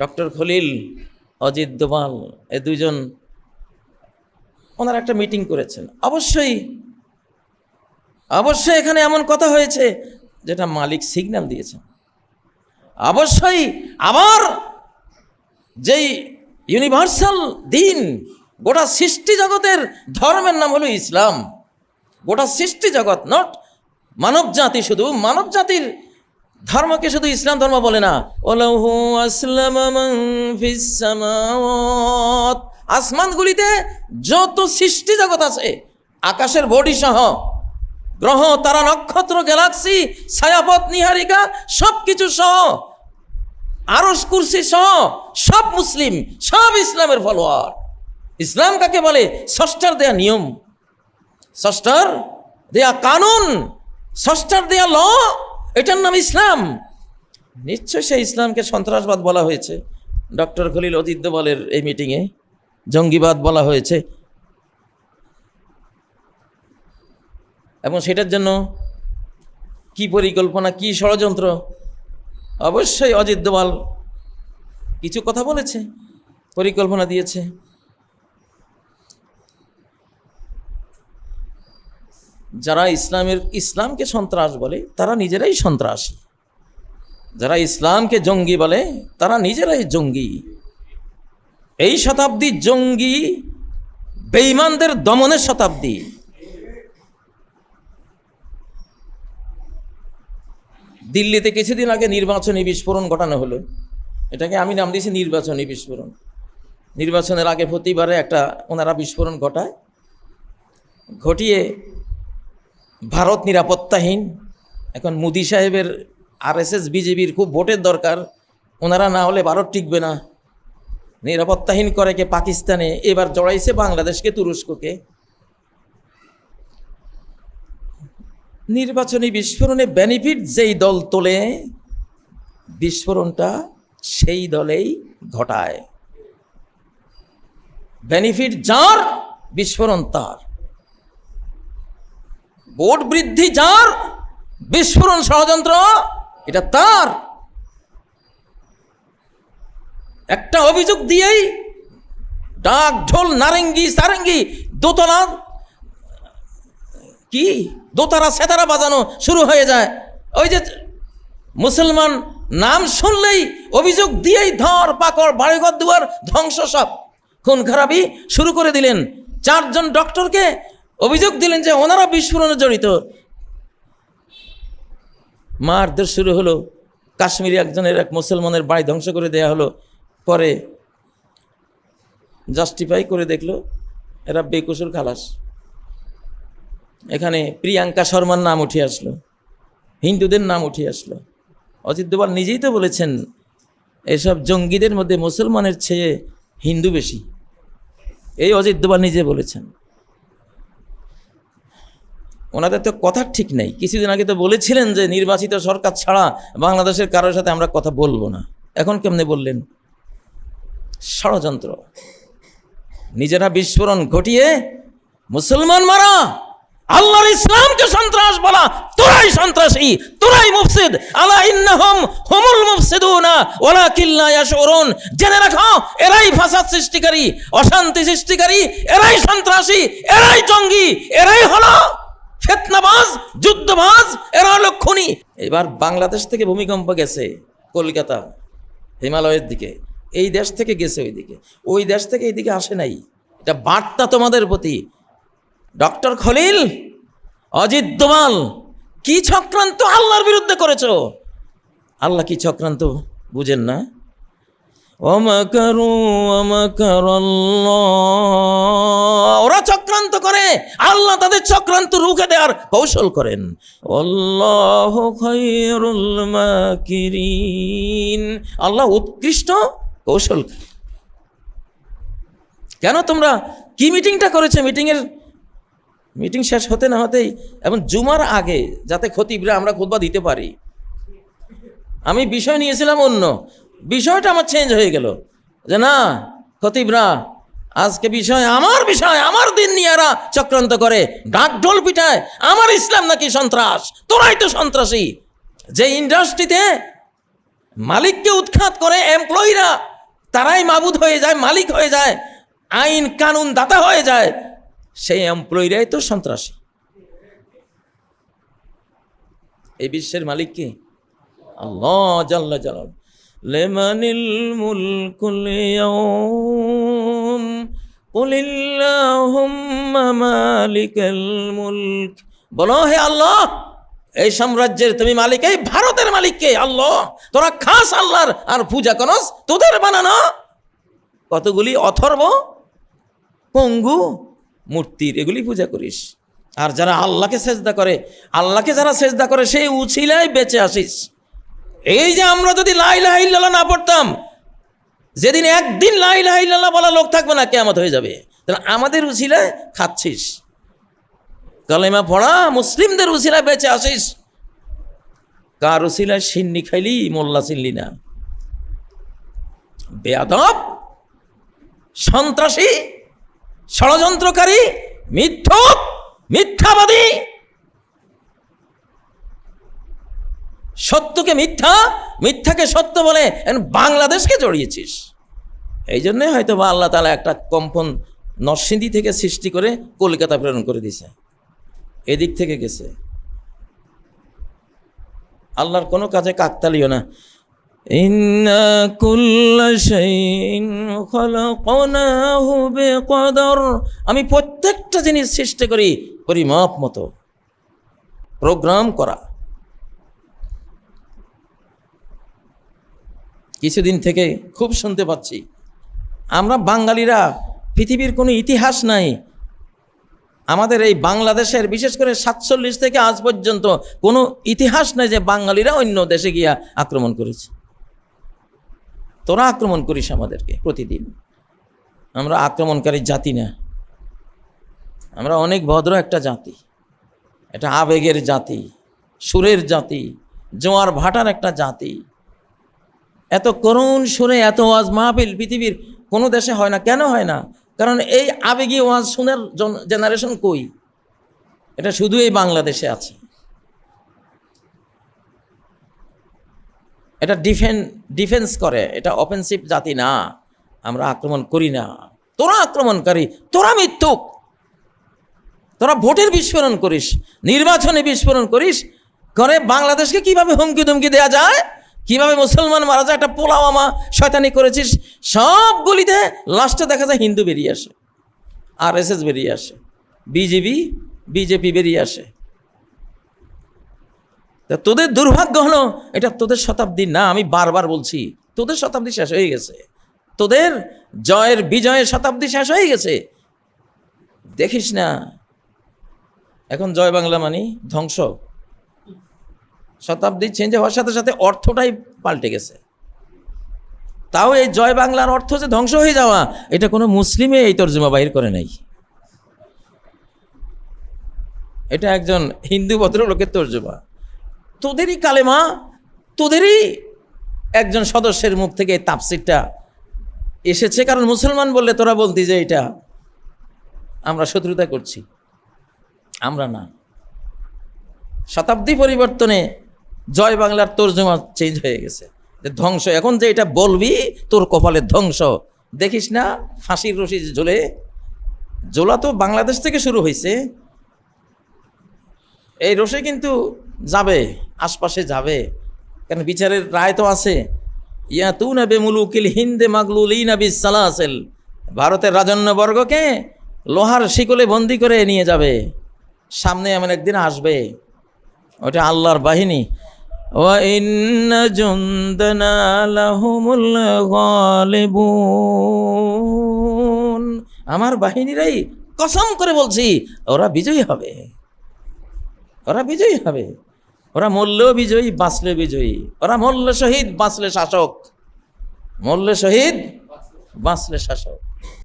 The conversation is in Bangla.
ডক্টর খলিল, অজিত দোভাল, এ দুইজন ওনারা একটা মিটিং করেছেন। অবশ্যই অবশ্যই এখানে এমন কথা হয়েছে যেটা মালিক সিগন্যাল দিয়েছেন। অবশ্যই আবার যেই ইউনিভার্সাল দিন, গোটা সৃষ্টি জগতের ধর্মের নাম হলো ইসলাম। গোটা সৃষ্টি জগৎ, নট মানব জাতি শুধু মানব জাতির ধর্মকে শুধু ইসলাম ধর্ম বলে না। ওলাহু আসলাম আসমানগুলিতে যত সৃষ্টি জগৎ আছে, আকাশের বডি সহ গ্রহ, তারা নক্ষত্র, গ্যালাক্সি, ছায়াপথ, নিহারিকা সব কিছু সহ আরস কুরসি সহ, সব মুসলিম, সব ইসলামের ফলোয়ার। ইসলাম কাকে বলে? ষষ্ঠার দেয়া নিয়ম। ষষ্ঠার দেয়া কানুন। ষষ্ঠার দেয়া ল এটার নাম ইসলাম। নিশ্চয় সেই ইসলামকে সন্ত্রাসবাদ বলা হয়েছে। ডক্টর খলিল অজিত দোবালের এই মিটিংয়ে জঙ্গিবাদ বলা হয়েছে। এবং সেটার জন্য কি পরিকল্পনা, কি ষড়যন্ত্র? অবশ্যই অজিত দোবাল কিছু কথা বলেছে, পরিকল্পনা দিয়েছে। যারা ইসলামের, ইসলামকে সন্ত্রাস বলে, তারা নিজেরাই সন্ত্রাসী। যারা ইসলামকে জঙ্গি বলে, তারা নিজেরাই জঙ্গি। এই শতাব্দী জঙ্গি বেঈমানদের দমনের শতাব্দী। দিল্লিতে কিছুদিন আগে নির্বাচনী বিস্ফোরণ ঘটানো হলো। এটাকে আমি নাম দিয়েছি নির্বাচনী বিস্ফোরণ। নির্বাচনের আগে প্রতিবারে একটা ওনারা বিস্ফোরণ ঘটায়। ঘটিয়ে ভারত নিরাপত্তাহীন। এখন মোদি সাহেবের আরএসএস, বিজেপির খুব ভোটের দরকার। ওনারা না হলে ভারত টিকবে না। নিরাপত্তাহীন করে কে পাকিস্তানে, এবার জড়াইছে বাংলাদেশকে, তুরস্ককে। নির্বাচনী বিস্ফোরণে বেনিফিট যেই দল তোলে, বিস্ফোরণটা সেই দলেই ঘটায়। বেনিফিট যার, বিস্ফোরণ তার। ভোট বৃদ্ধি যার, বিস্ফোরণ ষড়যন্ত্র, এটা তার। একটা অভিযোগ দিয়েই ডাক ঢোল নারেঙ্গি সারেঙ্গি দোতলা, কি? দোতারা সেতারা বাজানো শুরু হয়ে যায়। ওই যে মুসলমান নাম শুনলেই অভিযোগ দিয়েই ধর পাকড় বাড়িঘর দুয়ার ধ্বংস সব। খুন খারাপই শুরু করে দিলেন। চারজন ডক্টরকে অভিযোগ দিলেন যে ওনারা বিস্ফোরণে জড়িত। মারধর শুরু হলো, কাশ্মীরি একজনের এক মুসলমানের বাড়ি ধ্বংস করে দেয়া হলো। পরে জাস্টিফাই করে দেখল, এরা বেকসুর খালাস। এখানে প্রিয়াঙ্কা শর্মার নাম উঠে আসলো, হিন্দুদের নাম উঠে আসলো। অজিত দোবাল নিজেই তো বলেছেন, এসব জঙ্গিদের মধ্যে মুসলমানের চেয়ে হিন্দু বেশি। এই অজিত দোবাল নিজে বলেছেন। ওনাদের তো কথা ঠিক নেই। কিছুদিন আগে তো বলেছিলেন যে নির্বাচিত সরকার ছাড়া বাংলাদেশের কারোর সাথে আমরা কথা বলব না। এখন কেমনে বললেন? ষড়যন্ত্র। নিজেরা বিস্ফোরণ ঘটিয়ে মুসলমান মারা, আল্লাহর ইসলামকে সন্ত্রাস বলা, তোরাই সন্ত্রাসী, তোরাই মুফসিদ। আলা ইন্নাহুম হুমুল মুফসিদুনা, ওয়ালাকিন লা ইয়াশউরুন জেনে রাখো, এরাই ফাসাদ সৃষ্টিকারী, অশান্তি সৃষ্টিকারী, এরাই সন্ত্রাসী, এরাই জঙ্গি, এরাই হলো ফেতনাবাজ যুদ্ধবাজ এরা হলো খুনি এবার বাংলাদেশ থেকে ভূমিকম্প গেছে কলকাতা, হিমালয়ের দিকে। এই দেশ থেকে গেছে ওই দিকে ওই দেশ থেকে এইদিকে আসে নাই। এটা বার্তা তোমাদের প্রতি। ডক্টর খলিল, অজিত দোমাল, কি চক্রান্ত আল্লাহর বিরুদ্ধে করেছ? আল্লাহ কি চক্রান্ত বুঝেন না? ওরা চক্রান্ত করে। আল্লাহ তাদের চক্রান্ত রুখে দেওয়ার কৌশল করেন। আল্লাহ উৎকৃষ্ট কৌশল কেন তোমরা কি মিটিংটা করেছে? মিটিংয়ের, মিটিং শেষ হতে না হতেই এবং জুমার আগে যাতে খতিবরা আমরা খুতবা দিতে পারি। আমি বিষয় নিয়েছিলাম অন্য। বিষয়টা আমার চেঞ্জ হয়ে গেল। যে না খতিবরা আজকে বিষয় আমার বিষয়, আমার দিন নিয়ে এরা চক্রান্ত করে, ডাক ঢোল পিটায়, আমার ইসলাম নাকি সন্ত্রাস, তোরাই তো সন্ত্রাসী। যে ইন্ডাস্ট্রিতে মালিককে উৎখাত করে এমপ্লয়িরা তারাই মাবুদ হয়ে যায়, মালিক হয়ে যায়, আইন কানুন দাতা হয়ে যায়, সেই এমপ্লয়িরাই তো সন্ত্রাসী। এই বিশ্বের মালিক কে? আল্লাহ জাল্লা জালাল। লেমানিল মুলকুল ইয়াউম কুলিল্লাহুম্মা মালিকাল মুলক। বলো, হে আল্লাহ, এই সাম্রাজ্যের তুমি মালিক, এই ভারতের মালিক কে? আল্লাহ, তোরা খাস আল্লাহর আর পূজা করস তোদের বানানো। কতগুলি অথর্ব, পঙ্গু, মূর্তির, এগুলি পূজা করিস। আর যারা আল্লাহকে সেজদা করে, আল্লাহকে যারা সেজদা করে, সেই উছিলায় বেঁচে আসিস। এই যে আমরা যদি লাইলাহ ইল্লাল্লাহ না পড়তাম, যেদিন একদিন লাইলাহ ইল্লাল্লাহ বলা লোক থাকবে না কেমত হয়ে যাবে। তাহলে আমাদের উছিলায় খাচ্ছিস। কালেমা পড়া মুসলিমদের উছিলায় বেঁচে আসিস। কার উছিলায় সিন্নি খাইলি, মোল্লা চিনলি না। বেয়াদব, সন্ত্রাসী, ষড়যন্ত্রকারী, মিথ্যক, মিথ্যাবাদী সত্যকে মিথ্যা, মিথ্যাকে সত্য বলে বাংলাদেশকে জড়িয়েছিস। এই জন্যে হয়তো বা আল্লাহ তালা একটা কম্পন নরসিংদী থেকে সৃষ্টি করে কলকাতা প্রেরণ করে দিছে এদিক থেকে গেছে। আল্লাহর কোনো কাজে কাকতালিও না। আমি প্রত্যেকটা জিনিস সৃষ্টি করি পরিমাপ মতো। প্রোগ্রাম করা। কিছুদিন থেকে খুব শুনতে পাচ্ছি। আমরা বাঙালিরা পৃথিবীর কোনো ইতিহাস নাই। আমাদের এই বাংলাদেশের বিশেষ করে সাতচল্লিশ থেকে আজ পর্যন্ত কোনো ইতিহাস নাই যে বাঙালিরা অন্য দেশে গিয়া আক্রমণ করেছে। তোরা আক্রমণ করিস আমাদেরকে প্রতিদিন। আমরা আক্রমণকারী জাতি না। আমরা অনেক ভদ্র একটা জাতি। এটা আবেগের জাতি, সুরের জাতি, জোয়ার ভাটার একটা জাতি। এত করুণ সুরে, এত ওয়াজ মাহফিল পৃথিবীর কোনো দেশে হয় না। কেন হয় না? কারণ এই আবেগী ওয়াজ শুনের জেনারেশন কই? এটা শুধু এই বাংলাদেশে আছে। এটা ডিফেন ডিফেন্স করে। এটা অফেন্সিভ জাতি না। আমরা আক্রমণ করি না। তোরা আক্রমণকারী, তোরা মৃত্যুক তোরা ভোটের বিস্ফোরণ করিস, নির্বাচনে বিস্ফোরণ করিস। করে বাংলাদেশকে কীভাবে হুমকি ধুমকি দেওয়া যায়? কীভাবে মুসলমান মারা যায়? একটা পোলাওয়ামা শয়তানি করেছিস। সবগুলিতে লাস্টে দেখা যায় হিন্দু বেরিয়ে আসে আর এস এস বেরিয়ে আসে, বিজেপি বিজেপি বেরিয়ে আসে। তা তোদের দুর্ভাগ্য হলো, এটা তোদের শতাব্দী না, আমি বারবার বলছি, তোদের শতাব্দী শেষ হয়ে গেছে। তোদের জয়ের বিজয়ের শতাব্দী শেষ হয়ে গেছে। দেখিস না, এখন জয় বাংলা মানি ধ্বংস। শতাব্দী চেঞ্জ হওয়ার সাথে সাথে অর্থটাই পাল্টে গেছে। তাও এই জয় বাংলার অর্থ যে ধ্বংস হয়ে যাওয়া, এটা কোনো মুসলিমে এই তর্জমা বাহির করে নাই। এটা একজন হিন্দু ভদ্রলোকের তর্জমা। তোদেরই কালেমা, তোদেরই একজন সদস্যের মুখ থেকে এই তাপসিরটা এসেছে, কারণ মুসলমান বললে তোরা বলতি যে এটা আমরা শত্রুতা করছি, আমরা না। শতাব্দী পরিবর্তনে জয় বাংলার তর্জমা চেঞ্জ হয়ে গেছে। যে ধ্বংস, এখন যে এটা বলবি, তোর কপালের ধ্বংস। দেখিস না, ফাঁসির রশি ঝোলে জোলা তো বাংলাদেশ থেকে শুরু হয়েছে। এই রশি কিন্তু যাবে, আশপাশে যাবে। কারণ বিচারের রায় তো আছে। ইয়া তু না বেমুলুকিল হিন্দে মাগলুলি না বিসালাসেল। ভারতের রাজন্যবর্গকে লোহার শিকলে বন্দি করে নিয়ে যাবে। সামনে এমন একদিন আসবে। ওটা আল্লাহর বাহিনী। وَإِنَّ جُنْدَنَا لَهُمُ الْغَالِبُونَ আমার বাহিনীরাই কসম করে বলছি ওরা বিজয়ী হবে ওরা বিজয়ী হবে ওরা মরলেও বিজয়ী বাঁচলে বিজয়ী ওরা মরলে শহীদ বাঁচলে শাসক মরলে শহীদ বাঁচলে শাসক